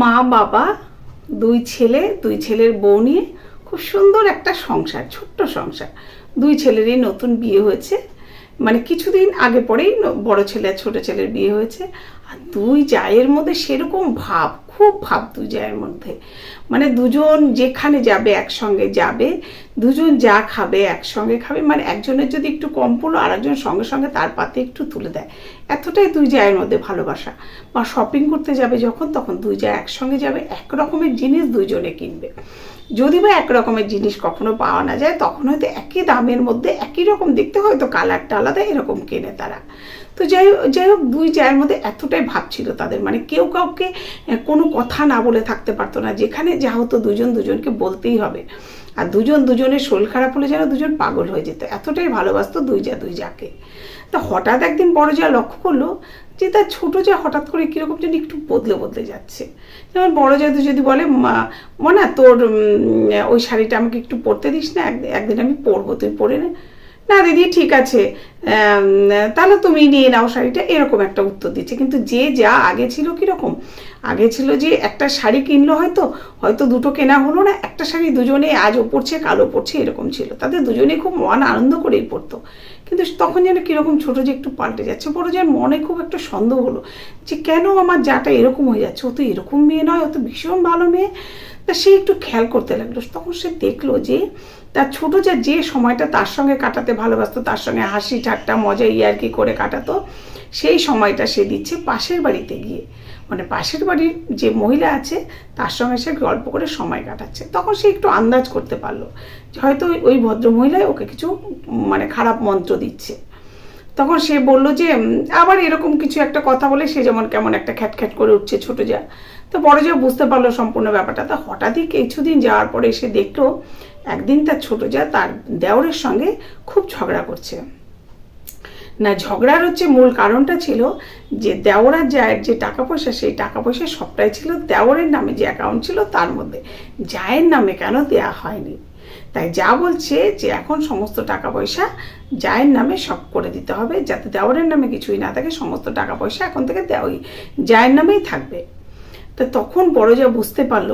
মা, বাবা, দুই ছেলে, দুই ছেলের বউ নিয়ে খুব সুন্দর একটা সংসার, ছোট্ট সংসার। দুই ছেলেরই নতুন বিয়ে হয়েছে। মানে কিছুদিন আগে পরেই বড় ছেলে আর ছোট ছেলের বিয়ে হয়েছে। আর দুই জায়ের মধ্যে সেরকম ভাব খুব ভাব দুই জায়ের মধ্যে। মানে দুজন যেখানে যাবে একসঙ্গে যাবে, দুজন যা খাবে একসঙ্গে খাবে মানে একজনের যদি একটু কম পড়ল আর একজন সঙ্গে সঙ্গে তার পাতে একটু তুলে দেয়। এতটাই দুই জায়ের মধ্যে ভালোবাসা। বা শপিং করতে যাবে যখন, তখন দুই জায় একসঙ্গে যাবে এক রকমের জিনিস দুজনে কিনবে। যদি বা এক রকমের জিনিস কখনো পাওয়া না যায়, তখন হয়তো একই দামের মধ্যে একই রকম দেখতে হয়তো কালারটা আলাদা, এরকম কেনে তারা। তো যাই হোক যাই হোক, দুই জায়ের মধ্যে এতটাই ভাব ছিল তাদের। মানে কেউ কাউকে কোনো কথা না বলে থাকতে পারতো না। যেখানে যা হতো দুজন দুজনকে বলতেই হবে। আর দুজন দুজনের শরীর খারাপ হলে যেন দুজন পাগল হয়ে যেত। এতটাই ভালোবাসতো দুই যা, দুই যাকে। তা হঠাৎ একদিন বড় যা লক্ষ্য করল যে তার ছোট যা হঠাৎ করে কীরকম যেন একটু বদলে বদলে যাচ্ছে। যেমন বড় জাদু যদি বলে, মা, মনা, তোর ওই শাড়িটা আমাকে একটু পরতে দিস না একদিন আমি পরবো, তুই পরে নে, দিদি, ঠিক আছে। তাহলে তুমি নিয়ে নাও শাড়িটা, এরকম একটা উত্তর দিচ্ছে। কিন্তু যে যা আগে ছিল কীরকম? আগে ছিল যে একটা শাড়ি কিনলো হয়তো হয়তো দুটো কেনা হলো না, একটা শাড়ি দুজনে আজও পড়ছে কালো পড়ছে এরকম ছিল। তাদের দুজনে খুব মন আনন্দ করেই পড়তো কিন্তু তখন যেন কীরকম ছোটো যে একটু পাল্টে যাচ্ছে, বড় যেন মনে খুব একটা সন্দেহ হলো যে কেন আমার যাটা এরকম হয়ে যাচ্ছে? ও তো এরকম মেয়ে নয়, ও তো ভীষণ ভালো মেয়ে। তা সে একটু খেয়াল করতে লাগল। তখন সে দেখল যে তার ছোটো যা যে সময়টা তার সঙ্গে কাটাতে ভালোবাসতো, তার সঙ্গে হাসি ঠাট্টা মজা ইয়ার্কি করে কাটাতো, সেই সময়টা সে দিচ্ছে পাশের বাড়িতে গিয়ে। মানে পাশের বাড়ির যে মহিলা আছে, তার সঙ্গে সে গল্প করে সময় কাটাচ্ছে। তখন সে একটু আন্দাজ করতে পারল হয়তো ওই- ওই ভদ্র মহিলাই ওকে কিছু মানে খারাপ মন্ত্র দিচ্ছে। তখন সে বলল যে আবার এরকম কিছু একটা কথা বলে সে যেমন কেমন একটা খ্যাট খ্যাট করে উঠছে ছোট যা। তো বড় যা বুঝতে পারল সম্পূর্ণ ব্যাপারটা। তা হঠাৎই কিছুদিন যাওয়ার পরে সে দেখল একদিন তার ছোট যা তার দেওরের সঙ্গে খুব ঝগড়া করছে। না, ঝগড়ার হচ্ছে মূল কারণটা ছিল যে দেওরার জায়ের যে টাকা পয়সা, সেই টাকা পয়সা সবটাই ছিল দেওরের নামে যে অ্যাকাউন্ট ছিল তার মধ্যে। জায়ের নামে কেন দেয়া হয়নি? তাই যা বলছে যে এখন সমস্ত টাকা পয়সা জায়ের নামে সব করে দিতে হবে যাতে দেওরের নামে কিছুই না থাকে, সমস্ত টাকা পয়সা এখন থেকে দেওয়াই জায়ের নামেই থাকবে। তো তখন বড় যা বুঝতে পারল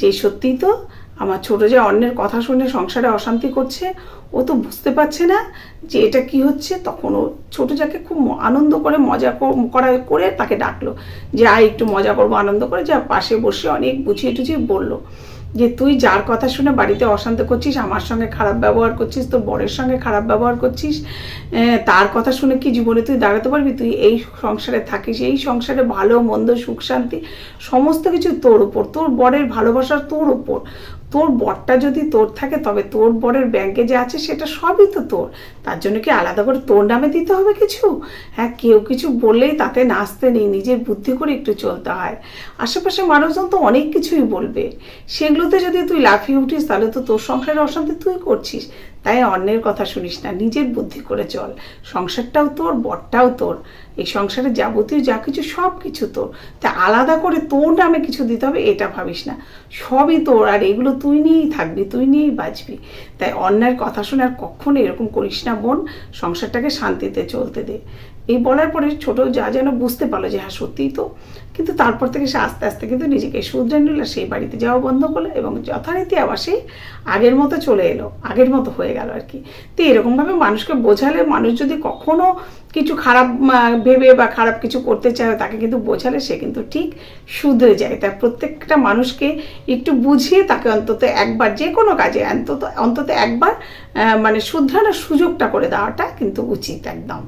যে সত্যিই তো আমার ছোট যে অন্যের কথা শুনে সংসারে অশান্তি করছে, ও তো বুঝতে পারছে না যে এটা কি হচ্ছে। তখন ও ছোট যাকে খুব আনন্দ করে মজা কর- করা তাকে ডাকলো। যে, আয়, একটু মজা করব, আনন্দ করে। যা পাশে বসে অনেক বুঝিয়ে টুঝিয়ে বলল যে, তুই যার কথা শুনে বাড়িতে অশান্ত করছিস, আমার সঙ্গে খারাপ ব্যবহার করছিস, তোর বরের সঙ্গে খারাপ ব্যবহার করছিস তার কথা শুনে কি জীবনে তুই দাঁড়াতে পারবি? তুই এই সংসারে থাকিস, এই সংসারে ভালো, মন্দ, সুখ, শান্তি, সমস্ত কিছু তোর উপর, তোর বরের ভালোবাসা তোর উপর। তোর বরটা যদি তোর থাকে, তবে তোর বরের ব্যাংকে যে আছে সেটা সবই তো তোর। তার জন্য কি আলাদা করে তোর নামে দিতে হবে কিছু? হ্যাঁ কেউ কিছু বললেই তাতে নাচতে নেই, নিজের বুদ্ধি করে একটু চলতে হয়। আশেপাশে মানুষজন তো অনেক কিছুই বলবে। সেগুলোতে যদি তুই লাফিয়ে উঠিস, তাহলে তো তোর সংসারের অশান্তি তুই করছিস। তাই অন্যের কথা শুনিস না, নিজের বুদ্ধি করে চল। সংসারটাও তোর, বরটাও তোর। এই সংসারে যাবতীয় যা কিছু, সব কিছু তোর। তা আলাদা করে তোর নামে কিছু দিতে হবে, এটা ভাবিস না। সবই তোর, আর এগুলো তুই নিয়েই থাকবি, তুই নিয়েই বাঁচবি। তাই অন্যের কথা শুনে আর কখনো এরকম করিস না বোন, সংসারটাকে শান্তিতে চলতে দে। এই বলার পরে ছোট যা যেন বুঝতে পারল যে হ্যাঁ সত্যিই তো। কিন্তু তারপর থেকে সে আস্তে আস্তে কিন্তু নিজেকে শুধরে নিল সেই বাড়িতে যাওয়া বন্ধ করল এবং যথারীতি আবার সেই আগের মতো চলে এলো, আগের মতো হয়ে গেল আর কি। তো এরকমভাবে মানুষকে বোঝালে মানুষ যদি কখনো কিছু খারাপ ভেবে বা খারাপ কিছু করতে চায়, তাকে কিন্তু বোঝালে সে কিন্তু ঠিক শুধরে যায়। তাই প্রত্যেকটা মানুষকে একটু বুঝিয়ে তাকে অন্তত একবার, যে কোনো কাজে অন্তত অন্তত একবার মানে শুধরানোর সুযোগটা করে দেওয়াটা কিন্তু উচিত একদম।